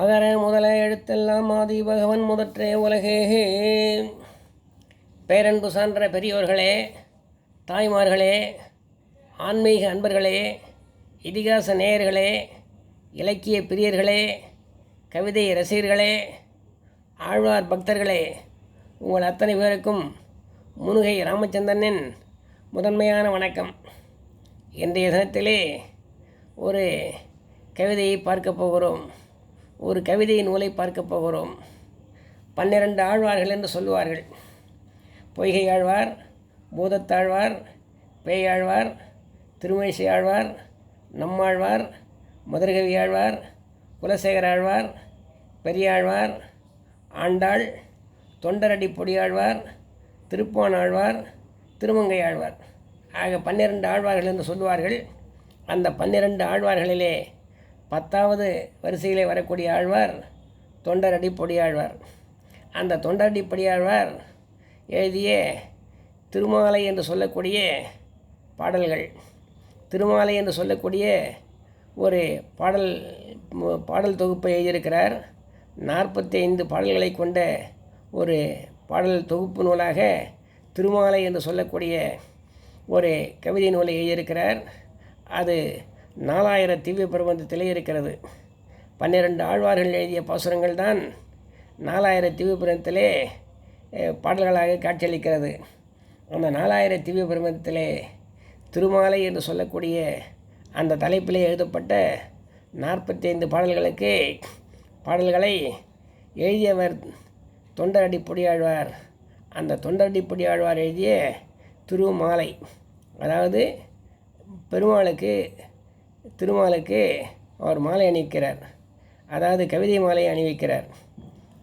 அகர முதல எழுத்தெல்லாம் ஆதி பகவன் முதற்றே உலகே. பேரன்பு சான்ற பெரியோர்களே தாய்மார்களே ஆன்மீக அன்பர்களே இதிகாச நேயர்களே இலக்கிய பிரியர்களே கவிதை ரசிகர்களே ஆழ்வார் பக்தர்களே உங்கள் அத்தனை பேருக்கும் முனுகை ராமச்சந்திரனின் முதன்மையான வணக்கம். இன்றைய தினத்திலே ஒரு கவிதையை பார்க்க போகிறோம். ஒரு கவிதை நூலை பார்க்க போகிறோம். பன்னிரண்டு ஆழ்வார்கள் என்று சொல்லுவார்கள். பொய்கை ஆழ்வார் பூதத்தாழ்வார் பேயாழ்வார் திருமேசி ஆழ்வார் நம்மாழ்வார் மதுரகவி ஆழ்வார் குலசேகர ஆழ்வார் பெரியாழ்வார் ஆண்டாள் தொண்டரடி பொடியாழ்வார் திருப்பான் ஆழ்வார் திருமங்கை ஆழ்வார். ஆக பன்னிரண்டு ஆழ்வார்கள் என்று சொல்லுவார்கள். அந்த பன்னிரண்டு ஆழ்வார்களிலே பத்தாவது வரிசையிலே வரக்கூடிய ஆழ்வார் தொண்டரடி பொடியாழ்வார் அந்த தொண்டரடி பொடியாழ்வார் எழுதிய திருமாலை என்று சொல்லக்கூடிய பாடல்கள் திருமாலை என்று சொல்லக்கூடிய ஒரு பாடல் பாடல் தொகுப்பை எழுதியிருக்கிறார். நாற்பத்தி ஐந்து பாடல்களை கொண்ட ஒரு பாடல் தொகுப்பு நூலாக திருமாலை என்று சொல்லக்கூடிய ஒரு கவிதை நூலை எழுதியிருக்கிறார். அது நாலாயிர திவ்ய பிரபந்தத்திலே இருக்கிறது. பன்னிரண்டு ஆழ்வார்கள் எழுதிய பாசுரங்கள் தான் நாலாயிர திவ்ய பிரபந்தத்திலே பாடல்களாக காட்சியளிக்கிறது. அந்த நாலாயிர திவ்ய பிரபந்தத்திலே திருமாலை என்று சொல்லக்கூடிய அந்த தலைப்பிலே எழுதப்பட்ட நாற்பத்தைந்து பாடல்களுக்கு பாடல்களை எழுதியவர் தொண்டரடி பொடியாழ்வார். அந்த தொண்டரடி பொடியாழ்வார் எழுதிய திருமாலை அதாவது பெருமாளுக்கு திருமாலுக்கு அவர் மாலை அணிவிக்கிறார். அதாவது கவிதை மாலை அணிவிக்கிறார்.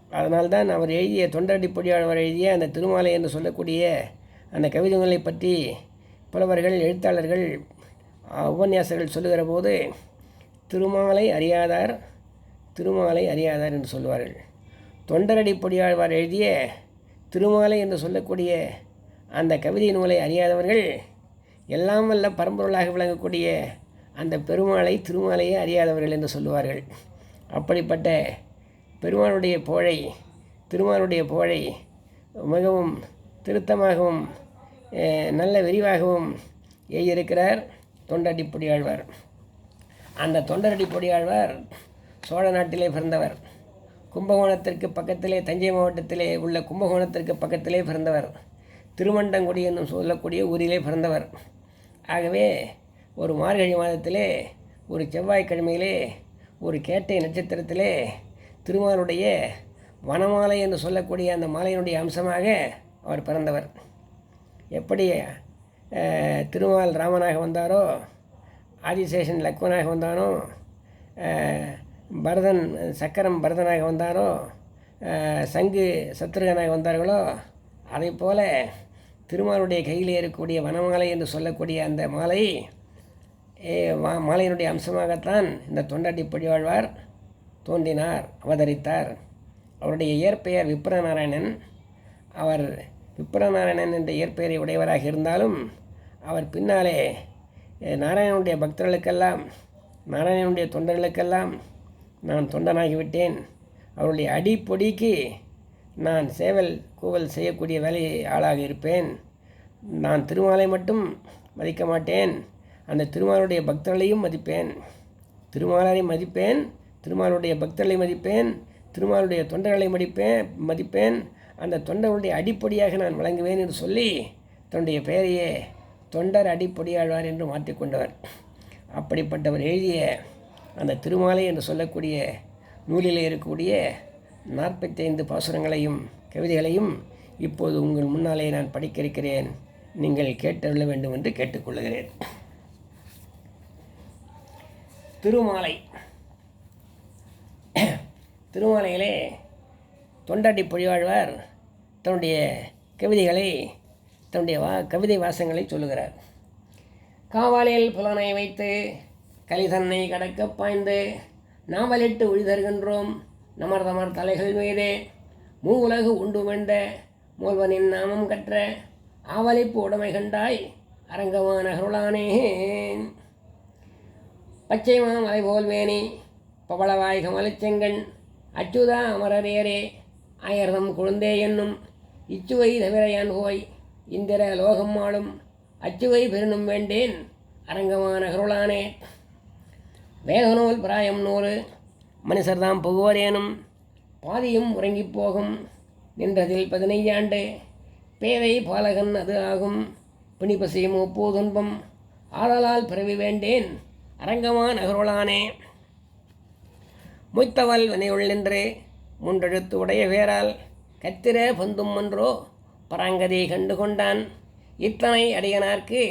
அதனால்தான் அவர் எழுதிய தொண்டரடி பொடியாழ்வார் எழுதிய அந்த திருமாலை என்று சொல்லக்கூடிய அந்த கவிதைகளை பற்றி புலவர்கள் எழுத்தாளர்கள் உபன்யாசர்கள் சொல்லுகிற போது திருமாலை அறியாதார் திருமாலை அறியாதார் என்று சொல்லுவார்கள். தொண்டரடி பொடியாழ்வார் எழுதிய திருமாலை என்று சொல்லக்கூடிய அந்த கவிதை நூலை அறியாதவர்கள் எல்லாம் வல்ல பரம்பொருளாக விளங்கக்கூடிய அந்த பெருமாளை திருமாலையே அறியாதவர்கள் என்று சொல்லுவார்கள். அப்படிப்பட்ட பெருமாளுடைய புகழை திருமாலுடைய புகழை மிகவும் திருத்தமாகவும் நல்ல விரிவாகவும் எழுதியிருக்கிறார் தொண்டடிப்பொடி பொடியாழ்வார் அந்த தொண்டரடி பொடியாழ்வார் சோழ நாட்டிலே பிறந்தவர். கும்பகோணத்திற்கு பக்கத்திலே தஞ்சை மாவட்டத்திலே உள்ள கும்பகோணத்திற்கு பக்கத்திலே பிறந்தவர். திருமண்டங்குடி என்னும் சொல்லக்கூடிய ஊரிலே பிறந்தவர். ஆகவே ஒரு மார்கழி மாதத்திலே ஒரு செவ்வாய்க்கிழமையிலே ஒரு கேட்டை நட்சத்திரத்திலே திருமாலுடைய வனமாலை என்று சொல்லக்கூடிய அந்த மாலையினுடைய அம்சமாக அவர் பிறந்தவர். எப்படி திருமால் ராமனாக வந்தாரோ ஆதிசேஷன் லக்வனாக வந்தானோ பரதன் சக்கரம் பரதனாக வந்தாரோ சங்கு சத்ருகனாக வந்தார்களோ அதை போல் திருமாலுடைய கையில் இருக்கக்கூடிய வனமாலை என்று சொல்லக்கூடிய அந்த மாலை ஏ, மாலையினுடைய அம்சமாகத்தான் இந்த தொண்டாட்டி பொடிவாழ்வார். தோன்றினார் அவதரித்தார். அவருடைய இயற்பெயர் விப்ரநாராயணன். அவர் விப்ரநாராயணன் என்ற இயற்பெயரை உடையவராக இருந்தாலும் அவர் பின்னாலே நாராயணனுடைய பக்தர்களுக்கெல்லாம் நாராயணனுடைய தொண்டர்களுக்கெல்லாம் நான் தொண்டனாகிவிட்டேன். அவருடைய அடிப்பொடிக்கு நான் சேவல் கூவல் செய்யக்கூடிய வேலை ஆளாக இருப்பேன். நான் திருமாலை மட்டும் மதிக்க மாட்டேன் அந்த திருமாலுடைய பக்தர்களையும் மதிப்பேன். திருமாலரை மதிப்பேன் திருமாலுடைய பக்தர்களை மதிப்பேன் திருமாலுடைய தொண்டர்களை மதிப்பேன் மதிப்பேன். அந்த தொண்டர்களுடைய அடிப்படையாக நான் வழங்குவேன் என்று சொல்லி தன்னுடைய பெயரையே தொண்டர் அடிப்படையாழ்வார் என்று மாற்றிக்கொண்டவர் அப்படிப்பட்டவர் எழுதிய அந்த திருமாலை என்று சொல்லக்கூடிய நூலில் இருக்கக்கூடிய நாற்பத்தைந்து பாசுரங்களையும் கவிதைகளையும் இப்போது உங்கள் முன்னாலே நான் படிக்க இருக்கிறேன். நீங்கள் கேட்டருள வேண்டும் என்று கேட்டுக்கொள்கிறேன் திருமாலை. திருமாலையிலே தொண்டாட்டி பொழிவாழ்வார். தன்னுடைய கவிதைகளை தன்னுடைய வா கவிதை வாசங்களை சொல்லுகிறார். காவலில் புலனை வைத்து கலிதன்னை கடக்க பாய்ந்து நாவலிட்டு உழிதருகின்றோம் நமர் தமர் தலைகள் மேது மூ உலகு உண்டு வெண்ட மூல்வனின் நாமம் கற்ற ஆவலிப்பு உடைமை கண்டாய் அரங்கமான அருளானே பச்சை மாமலை போல்வேனே. பவளவாய் கமலச்செங்கண் அச்சுதா அமரரேரே. ஆயிரம் குழந்தே என்னும் இச்சுவை தவிரையான் போய் இந்திர லோகம் ஆளும் அச்சுவை பெருணும் வேண்டேன் அரங்கமான கருளானே வேகநூல் பிராயம் நூறு மனுஷர்தாம் புகுவரேனும் பாதியும் உறங்கிப் போகும் நின்றதில் பதினைஞ்சாண்டு பேதை பாலகன் அது ஆகும் பிணிப்பசியும் ஒப்போ துன்பம் ஆதலால் பிறவி வேண்டேன் அரங்கமா நகருளானே மொய்த்தவல் வினையுள் நின்று. மூன்றெழுத்து உடைய வேரால் கத்திர பந்தும் மன்றோ பராங்கதை கண்டு கொண்டான் இத்தனை அடியனார்க்கு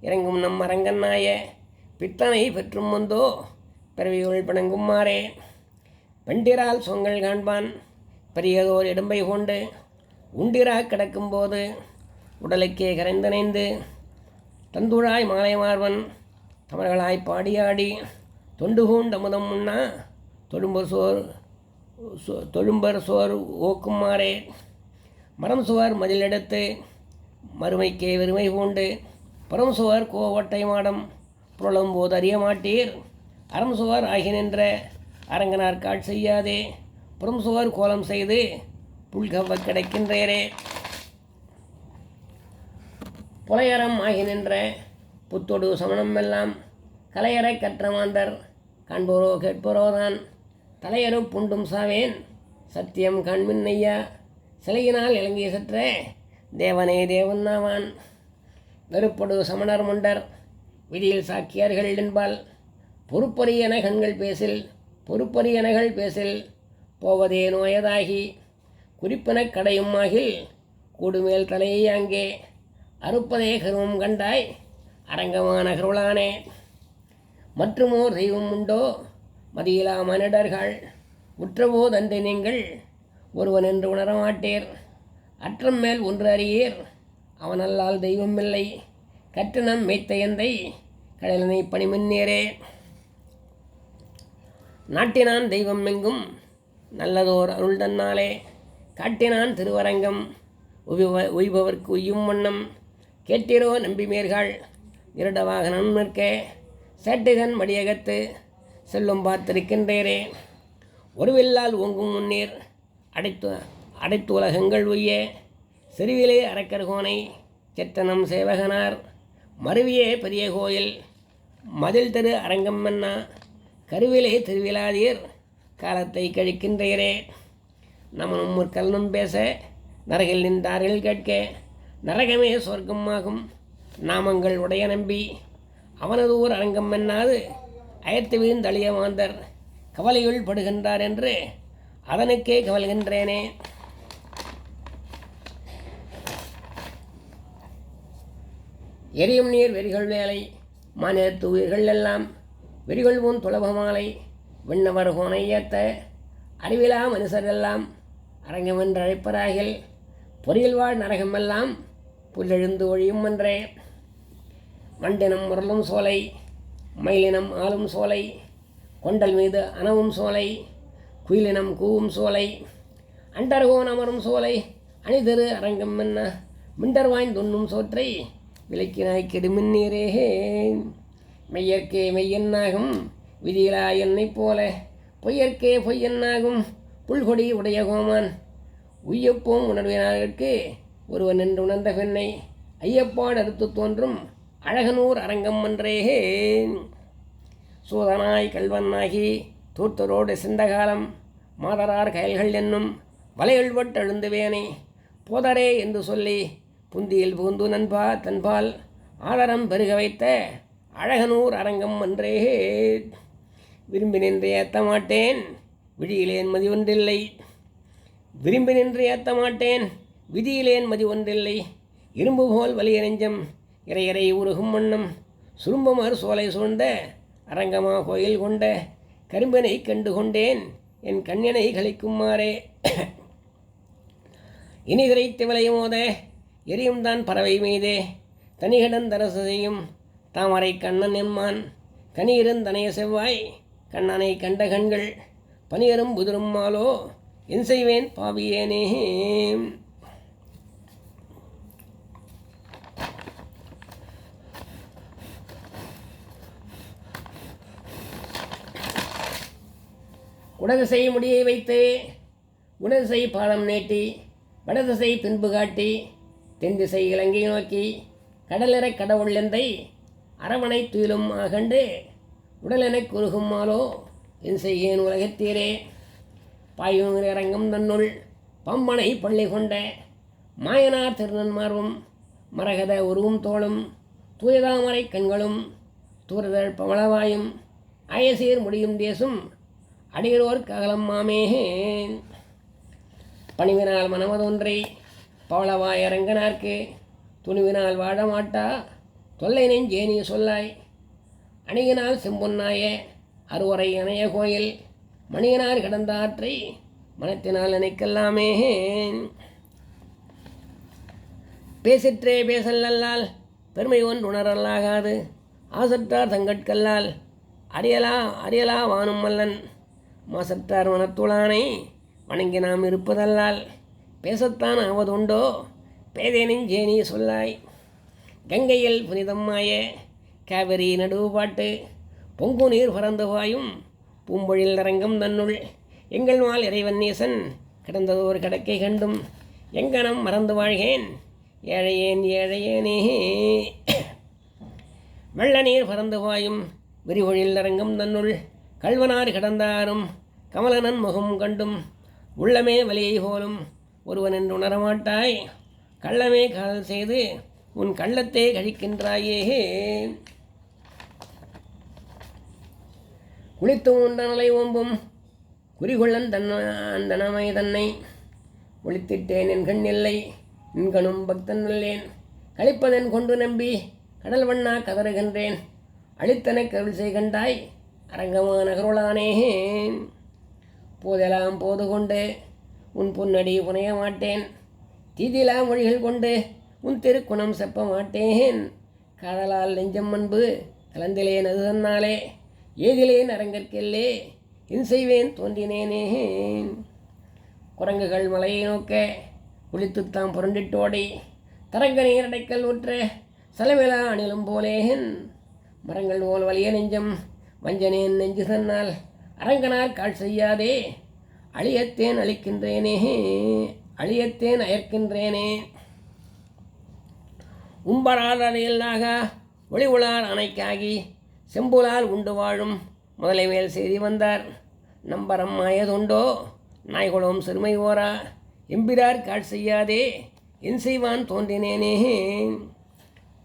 இறங்கும் நம் அரங்கன்னாய பித்தனை பெற்றும் வந்தோ பிறவியுள் பிணங்குமாறே பெண்டிரால் சொங்கள் காண்பான். பெரியதோர் இடும்பை கொண்டு உண்டிரா கிடக்கும்போது உடலுக்கே கரைந்தனைந்து தந்துழாய் மாலை மார்வன் தமிழர்களாய் பாடியாடி தொண்டு அமுதம் முன்னா தொழும்பர் சோர் தொழும்பர் சோர் ஓக்குமாறே. மரம் சுவர் மதிலெடுத்து மறுமைக்கே வெறுமை பூண்டு. புறம் சுவர் கோவட்டை மாடம் புரளும் போது அறிய மாட்டீர். அறம் சுவர் ஆகி நின்ற அரங்கனார் காட் செய்யாதே. புறம் சுவர் கோலம் செய்து புல்கவ கிடைக்கின்றேரே புலையரம் ஆகி நின்ற புத்தொடு சமணம் எல்லாம் கலையறை கற்ற மாந்தர் காண்போரோ கேட்போரோதான் தலையரு புண்டும் சாவேன். சத்தியம் கண்மின் ஐயா சிலையினால் இலங்கிய சற்றே தேவனே தேவன் நாவான் வெறுப்பொடு சமணர் முண்டர். விதியில் சாக்கியார்கள் என்பால் பொறுப்பறியன கண்கள் பேசில் பொறுப்பறியனகள் பேசில் போவதே நோயதாகி குறிப்பினக் கடையும் ஆகில் கூடுமேல் தலையை அங்கே அறுப்பதே கருவம் கண்டாய். அரங்கமான கருளானே. மற்றுமோர் தெய்வம் உண்டோ? மதியிலா மனிதர்கள் உற்றபோதன்று நீங்கள்? ஒருவன் என்று உணரமாட்டீர். அற்றம் மேல் ஒன்று அறியீர். அவனல்லால் தெய்வம் இல்லை கற்றனம் மெய்த்த எந்தை? கடலினை பணிமின்னீரே. நாட்டினான் தெய்வம் எங்கும்? நல்லதோர் அருள் தன்னாலே. காட்டினான் திருவரங்கம். உய்பவர்க்கு உய்யும் வண்ணம். கேட்டிரோ நம்பிமேர்கள் இருடவாக வாகனம் நிற்கே சேட்டைதன் மடியகத்து செல்லும் பார்த்திருக்கின்றேரே ஒருவில்லால் ஒங்கும் முன்னீர் அடைத்து அடைத்து உலகங்கள் உய்ய செருவிலே அரக்கர்கோனை சித்தனம் சேவகனார். மருவியே பெரிய கோயில் மதில் தெரு அரங்கம் மன்னா கருவிலே திருவிழாதீர் காலத்தை கழிக்கின்றீரே. நமனும் முற்கலனும் பேச நரகில் நின்றார்கள் கேட்க நரகமே சொர்க்கமாகும். நாமங்கள் உடைய நம்பி அவனது ஊர் அரங்கம் என்னாது? அயர்த்து வீழ்ந்தழிய மாந்தர் கவலையுள் படுகின்றார் என்று அதனுக்கே கவல்கின்றேனே. எரியும் நீர் வெறிகள் வேலை மாநிலத்து உயிர்கள் எல்லாம் வெறிகொள்வோன் துளபமாலை விண்ணவர் ஹோனை ஏத்த அறிவிலா மனுஷரெல்லாம் அரங்கமென்று அழைப்பராகில் பொறியில் வாழ் நரகமெல்லாம் புல்லெழுந்து ஒழியும் என்றே. வண்டினம் முரளும் சோலை மயிலினம் ஆளும் சோலை கொண்டல் மீது அனவும் சோலை குயிலினம் கூவும் சோலை அண்டர்கோன் அமரும் சோலை அணிதரு அரங்கம் என்ன மிண்டர் வாய்ந்துண்ணும் சோற்றை விளக்கினாய் கெடுமின் நீரே மெய்யற்கே மெய்யன்னாகும் விதியிலா என்னைப் போல பொய்யற்கே பொய்யன்னாகும் புல்கொடி உடைய கோமான். உய்யப்போம் உணர்வினாருக்கு ஒருவன் என்று உணர்ந்த பெண்ணை ஐயப்பாடு அடுத்து தோன்றும் அழகனூர் அரங்கம் அன்றேஹே சூதனாய் கல்வனாகி தூர்த்தரோடு சிந்தகாலம் மாதரார் கயல்கள் என்னும் வலைகள் வட்டெழுந்துவேனை போதரே என்று சொல்லி புந்தியில் புகுந்து நண்பா தன்பால் ஆதரம் பெருக வைத்த அழகனூர் அரங்கம் அன்றேஹே விரும்பி நின்று ஏத்த மாட்டேன் விழியிலேன் மதி ஒன்றில்லை. விரும்பி நின்று ஏற்ற மாட்டேன் விதியிலேன் மதி ஒன்றில்லை. இரும்பு போல் வலிய நெஞ்சம் இறையறை உருகும் வண்ணம் சுரும்பமாறு சோலை சூழ்ந்த அரங்கமா கோயில் கொண்ட கரும்பனை கண்டு கொண்டேன். என் கண்ணனை கழிக்குமாறே. இனி திரைத்து எரியும் தான் பறவை மீதே. தனிகடன் தரசு செய்யும் தாமரை கண்ணன் எம்மான். கனியிருந்தனைய செவ்வாய் கண்ணனை கண்ட கண்கள் பனியரும் புதிரும் மாலோ. என் செய்வேன் பாவியேனே. குடதிசை முடியை வைத்து குணதிசை பாலம் நீட்டி வடதிசை பின்பு காட்டி தென் திசை இலங்கை நோக்கி கடலிற கடவுள் எந்தை அரவணை துயிலும் ஆகண்டு உடலெனக் குறுகும்மாலோ என் செய்யேன் உலகத்தீரே. பாயும் இறங்கும் தன்னுள் பம்பனை பள்ளி கொண்ட மாயனார் திருநன்மார்வும் மரகத உருவும் தோளும் தூயதாமரை கண்களும் தூரதழ் பவளவாயும் அயசீர் முடியும் தேசும் அடியரோர் ககலம் மாமேன் பணிவினால் மனமதொன்றை பவளவாய் அரங்கனார்க்கு. துணிவினால் வாழ மாட்டா தொல்லை நெஞ்சேனிய சொல்லாய். அணியினால் செம்பொன்னாய அறுவரை அணைய கோயில். மணியனார் கடந்த ஆற்றை மனத்தினால் நினைக்கலாமே பேசிற்றே பேசல்லல்லால் பெருமை ஒன்று உணரல்லாகாது. ஆசற்றார் தங்கட்கல்லால் அறியலா அறியலா வானும் மல்லன். மாசற்றார் மனத்துளானை வணங்கி நாம் இருப்பதல்லால் பேசத்தான் ஆவதுண்டோ? பேதேனின் ஜேனி சொல்லாய். கங்கையில் புனிதம்மாய காவிரி நடுவுபாட்டு பொங்கு நீர் பறந்து பாயும் பூம்பொழில் அரங்கம் தன்னுள். எங்கள் மால் இறைவன் நேசன் கிடந்ததோர் கடக்கை கண்டும் எங்கனம் மறந்து வாழ்கேன் ஏழையேன் ஏழையேனே. வெள்ள நீர் பறந்து பாயும் விரிவொழில் அரங்கம் தன்னுள். கல்வனார் கிடந்தாரும் கமலனன் முகம் கண்டும் உள்ளமே வலியை போலும் ஒருவன் என்று உணரமாட்டாய். கள்ளமே காதல் செய்து உன் கள்ளத்தை கழிக்கின்றாயே. குளித்து உண்டனலை ஓம்பும் குறிகொள்ளன் தன்ன அந்தனமை தன்னை ஒழித்திட்டேன் என் கண் இல்லை நின்கணும் பக்தன் நல்லேன் கழிப்பதன் கொண்டு நம்பி கடல் வண்ணா கதறுகின்றேன். அழித்தனை கருள் செய்கண்டாய் அரங்கமான கருளானே போதெல்லாம் போது கொண்டு உன் பொன்னடி புனைய மாட்டேன் தீதிலா மொழிகள் கொண்டு உன் திருக்குணம் செப்ப மாட்டேன் காதலால் நெஞ்சம் அன்பு கலந்திலேன் அது தன்னாலே ஏதிலேன் அரங்கற்கெல்லே என் செய்வேன் தோன்றினேனே குரங்குகள் மலையை நோக்க குளித்துத்தாம் புரண்டிட்டோடி தரங்க நீரடைக்கல் உற்ற சலவிலா அணிலும் போலேன். மரங்கள் போல் வலிய நெஞ்சம் வஞ்சனேன் நெஞ்சு தன்னால் அரங்கனார் கால் செய்யாதே. அழியத்தேன் அழிக்கின்றேனே. அழியத்தேன் அயர்க்கின்றேனே. உம்பரால் அறையில்லாக ஒளி உளார் அணைக்காகி செம்புலால் உண்டு வாழும் முதலை மேல் செய்தி வந்தார். நம்பரம் மாயதுண்டோ நாய்குளம் சிறுமை ஓரா? எம்பிரார் கால் செய்யாதே. என் செய்வான் தோன்றினேனே.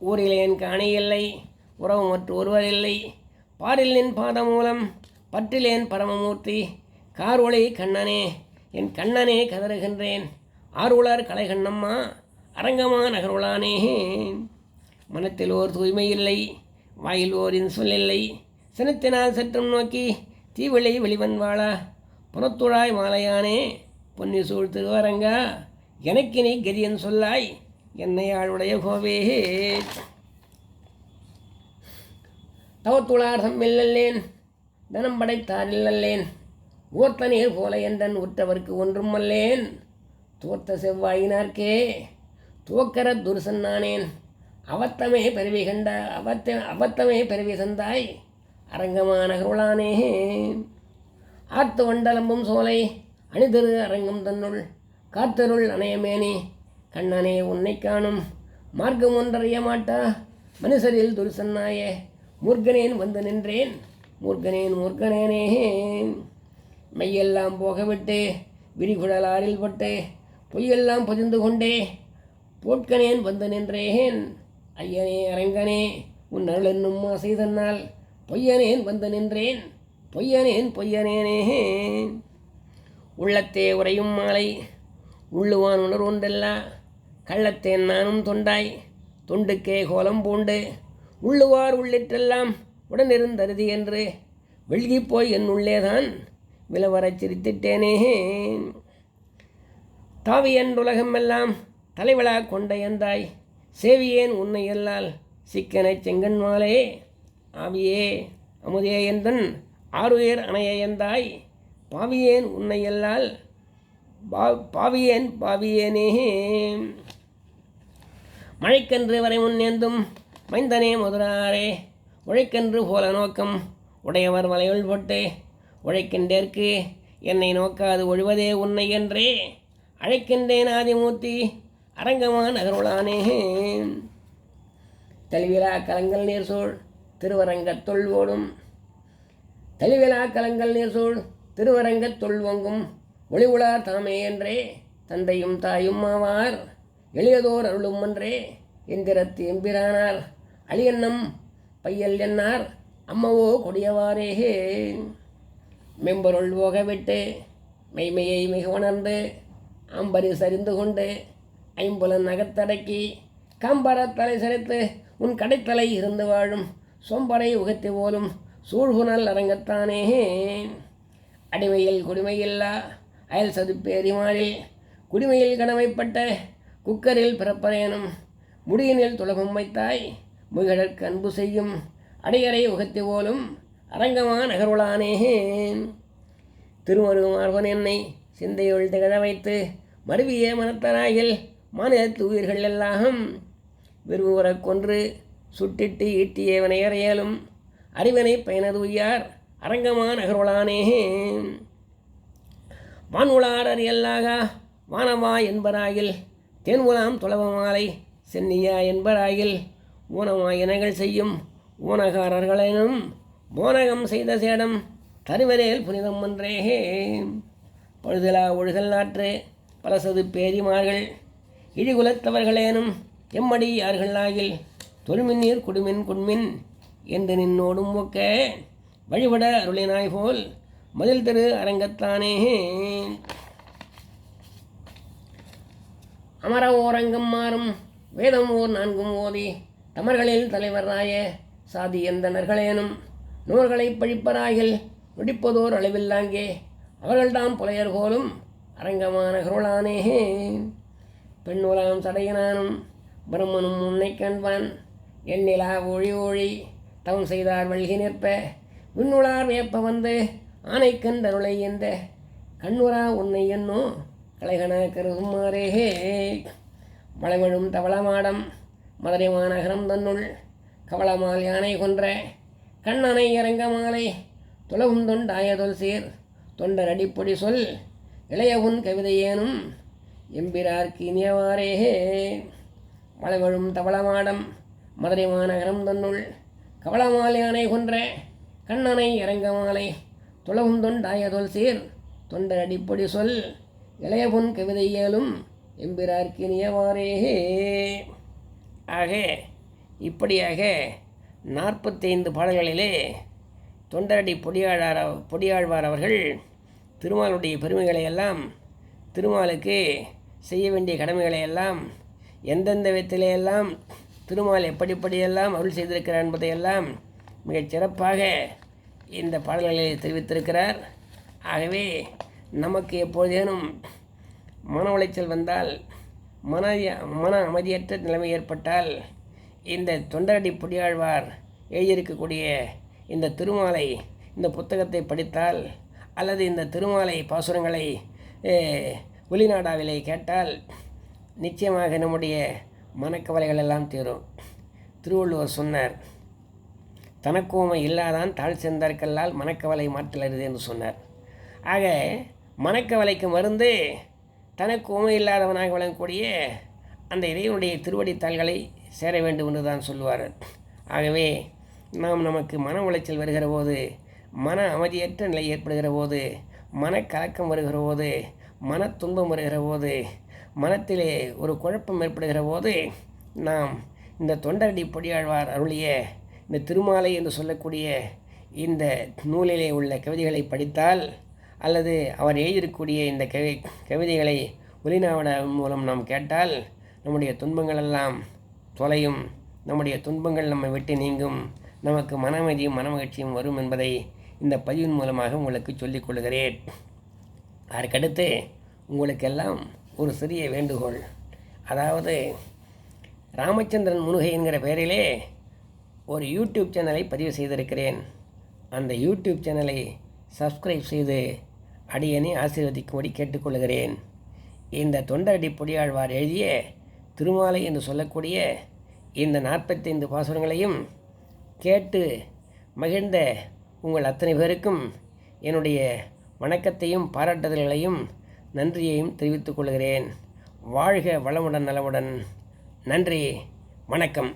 ஊரிலேன் காணியில்லை உறவு மற்ற ஒருவர் இல்லை பாரில் நின் பாதம் மூலம் பற்றிலேன் பரமமூர்த்தி கார் கண்ணனே என் கண்ணனே கதறுகின்றேன். ஆர்வலர் கலைகண்ணம்மா அரங்கமா நகருளானே மனத்தில் ஓர் தூய்மை இல்லை வாயில் ஓர் இன்சொல் இல்லை. சினத்தினால் சற்றும் நோக்கி தீவிளை வெளிவன் வாழா புறத்துழாய் மாலையானே பொன்னி சூழ் திருவரங்கா எனக்கு நீ சொல்லாய் என்னை ஆளுடைய கோவே. தவத்துளார் தம்மில்லல்லேன் தனம் படைத்தாரில் அல்லேன் ஓர்த்த போல என்றன் உற்றவர்க்கு ஒன்றும் அல்லேன். தோர்த்த செவ்வாயினார்க்கே துவக்கர துருசன் நானேன். அவத்தமே பெருவி கண்ட அவத்த அவத்தமே பெருவி சந்தாய் அரங்கமான கருளானே ஆத்து வண்டலம்பும் சோலை அணிதிரு அரங்கம் தன்னுள். காத்தருள் அணையமேனி கண்ணனே உன்னை காணும். மார்க்கம் ஒன்றறிய மாட்டா மனுஷரில் துருசன்னாயே முருகனேன் வந்து நின்றேன். முருகனேன் மூர்க்கனேனே மெய்யெல்லாம் போகவிட்டு விரிகுழலாரில் பட்டு பொய்யெல்லாம் பதிந்து கொண்டே போட்கனேன் வந்து நின்றேன். ஐயனே அரங்கனே உன் அருள் என்னும் ஆசை தன்னால் பொய்யனேன் வந்து நின்றேன். பொய்யனேன் பொய்யனேனே. உள்ளத்தே உறையும் மாலை உள்ளுவான் உணர்வொன்றெல்லா கள்ளத்தேன் நானும் தொண்டாய் தொண்டுக்கே கோலம் பூண்டு உள்ளுவார் உள்ளிட்டெல்லாம் உடனிருந்தருதி என்று. வெள்கிப் போய் என் உள்ளேதான் விலவரச் சிரித்திட்டேனே. தாவியன் உலகமெல்லாம் தலைவிழா கொண்ட எந்தாய் சேவியேன் உன்னை எல்லால் சிக்கனைச் செங்கன்மாலே? ஆவியே அமுதே எந்தன் ஆறுயர் அணைய எந்தாய் பாவியேன் உன்னை எல்லால் பா பாவியேன் பாவியேனே மழைக்கன்று வரை முன்னேந்தும் மைந்தனே முதலாரே உழைக்கென்று போல நோக்கம். உடையவர் வலையுள் போட்டு உழைக்கின்றேற்கு என்னை நோக்காது ஒழுவதே உன்னை என்றே அழைக்கின்றேன் ஆதிமூர்த்தி. அரங்கமான் அகருளானே. தெளிவிழா கலங்கள் நீர் சூழ் திருவரங்கத் தொல்வோடும் தெளிவிழா கலங்கள் நீர் சூழ் திருவரங்கத் தொல்வொங்கும் ஒளிவுளார் தாமே என்றே தந்தையும் தாயும் ஆவார். எளியதோர் அருளும் என்றே எந்திரத்து எம்பிரானார் அழியன்னம் பையல் என்னார்? அம்மவோ கொடியவாறேகே. மெம்பொருள் போக விட்டு மெய்மையை மிக உணர்ந்து அம்பரி சரிந்து கொண்டு ஐம்புலன் நகத்தடக்கி காம்பரத் தலை சிரித்து உன் கடைத்தலை இருந்து வாழும் சொம்பரை உகத்தி போலும் சூழ்குணல் அரங்கத்தானே. அடிமையில் குடிமையில்லா அயல் சதுப்பேரிமாரில் குடிமையில் கடமைப்பட்ட குக்கரில் பிறப்பரேனும் முடியினில் துலகம் வைத்தாய் முகழற்கு அன்பு செய்யும் அடையறை உகத்தி போலும் அரங்கமா நகருளானே திருமருமார்வன் என்னை சிந்தையுள் திகழ வைத்து மருவிய மனத்தராகில் மாநிலத்து உயிர்கள் எல்லாம் விரும்புவரக் கொன்று சுட்டிட்டு ஈட்டியவனை அறையலும் அறிவனை பயனது உய்யார் அரங்கமா நகருளானே வானுளாரர் அறியல்லாகா வானவா என்பராகில் தேன்முலாம் துளவமாலை சென்னியா என்பராகில் ஊனமாய் செய்யும் ஊனகாரர்களெனும் போனகம் செய்த சேடம் தருவரேல் புனிதம் ஒன்றேகே பழுதலா ஒழுகல் நாற்று பலசது பேரிமார்கள் இழிகுலத்தவர்களேனும் எம்மடி யார்களாகில் தொழுமின்னீர் குடுமின் குண்மின் என்று நின்னோடும் ஒக்க. வழிபட அருளினாய் போல் மதில் திரு அரங்கத்தானே. அமர ஓரங்கம் மாறும் வேதம் ஓர் நான்கும் ஓதி தமர்களில் தலைவராய சாதி எந்தனர்களேனும் நூல்களை பழிப்பராகில் நொடிப்பதோர் அளவில்லாங்கே அவர்கள்தாம் புலையர் போலும் அரங்கமான கருளானே. பெண்ணுலாம் சடையனானும் பிரம்மனும் உன்னை கண்பான். எண்ணிலா ஒழி ஒழி தவம் செய்தார் வல்கி நிற்ப. விண்ணுளார் வேப்ப வந்து ஆனைக்கண் தருளை எந்த. கண்ணுரா உன்னை என்னோ கலைகன கருகுமாரேகே மலைமழும் தவளமாடம் மதுரை மாநகரம் தன்னுள் கவளமால் யானை கொன்ற கண்ணனை இறங்க மாலை துளவும் தொண்டாயதொல் சீர். தொண்டர் அடிப்பொடி சொல் இளையவுன் கவிதையேனும் எம்பிரார்க்கு இனியவாறேகே மலைவழும் தவளமாடம் மதுரை மாநகரம் தன்னுள் கவளமால் யானை கொன்ற கண்ணனை இறங்க மாலை துளவும் தொண்டாயதொல் சீர். தொண்டர் அடிப்பொடி சொல் இளையபுன் கவிதை இயலும் எம்பிரார்க்கு இனியவாறேகே ஆக இப்படியாக நாற்பத்தைந்து பாடல்களிலே தொண்டரடி பொடியாழார பொடியாழ்வார் அவர்கள் திருமாலுடைய பெருமைகளை எல்லாம் திருமாலுக்கு செய்ய வேண்டிய கடமைகளை எல்லாம் எந்தெந்த விதத்திலேயெல்லாம் திருமால் எப்படிப்படியெல்லாம் அருள் செய்திருக்கிறார் என்பதையெல்லாம் மிகச் சிறப்பாக இந்த பாடல்களில் தெரிவித்திருக்கிறார். ஆகவே நமக்கு எப்பொழுதேனும் மன உளைச்சல் வந்தால் மன மன அமைதியற்ற நிலைமை ஏற்பட்டால் இந்த தொண்டரடி பொடியாழ்வார் எழுதியிருக்கக்கூடிய இந்த திருமாலை இந்த புத்தகத்தை படித்தால் அல்லது இந்த திருமாலை பாசுரங்களை வெளிநாடாவிலே கேட்டால் நிச்சயமாக நம்முடைய மனக்கவலைகள் எல்லாம் தீரும். திருவள்ளுவர் சொன்னார் தனக்கோமை இல்லாதான் தாழ் சென்றார்க்கல்லால் மனக்கவலை மாற்றலருது என்று சொன்னார். ஆக மனக்கவலைக்கு மருந்து தனக்கு உமை இல்லாதவனாக விளங்கக்கூடிய அந்த இறைவனுடைய திருவடித்தாள்களை சேர வேண்டும் என்று தான் சொல்லுவார். ஆகவே நாம் நமக்கு மன உளைச்சல் வருகிற போது மன அமைதியற்ற நிலை ஏற்படுகிற போது மனக்கலக்கம் வருகிற போது மன துன்பம் வருகிற போது மனத்திலே ஒரு குழப்பம் ஏற்படுகிற போது நாம் இந்த தொண்டரடி பொடியாழ்வார் அருளிய இந்த திருமாலை என்று சொல்லக்கூடிய இந்த நூலிலே உள்ள கவிதைகளை படித்தால் அல்லது அவர் எழுதியிருக்கக்கூடிய இந்த கவி கவிதைகளை ஒலிநாவட மூலம் நாம் கேட்டால் நம்முடைய துன்பங்கள் எல்லாம் தொலையும். நம்முடைய துன்பங்கள் நம்மை விட்டு நீங்கும். நமக்கு மன அமைதியும் மனமகிழ்ச்சியும் வரும் என்பதை இந்த பதிவின் மூலமாக உங்களுக்கு சொல்லிக் கொள்கிறேன். அதற்கடுத்து உங்களுக்கெல்லாம் ஒரு சிறிய வேண்டுகோள். அதாவது ராமச்சந்திரன் முனுகை என்கிற பெயரிலே ஒரு யூடியூப் சேனலை பதிவு செய்திருக்கிறேன். அந்த யூடியூப் சேனலை சப்ஸ்கிரைப் செய்து அடியனை ஆசீர்வதிக்கும்படி கேட்டுக்கொள்கிறேன். இந்த தொண்டரடி பொடியாழ்வார் எழுதிய திருமாலை என்று சொல்லக்கூடிய இந்த நாற்பத்தைந்து பாசுரங்களையும் கேட்டு மகிழ்ந்த உங்கள் அத்தனை பேருக்கும் என்னுடைய வணக்கத்தையும் பாராட்டுதல்களையும் நன்றியையும் தெரிவித்துக் கொள்கிறேன். வாழ்க வளமுடன் நலமுடன். நன்றி வணக்கம்.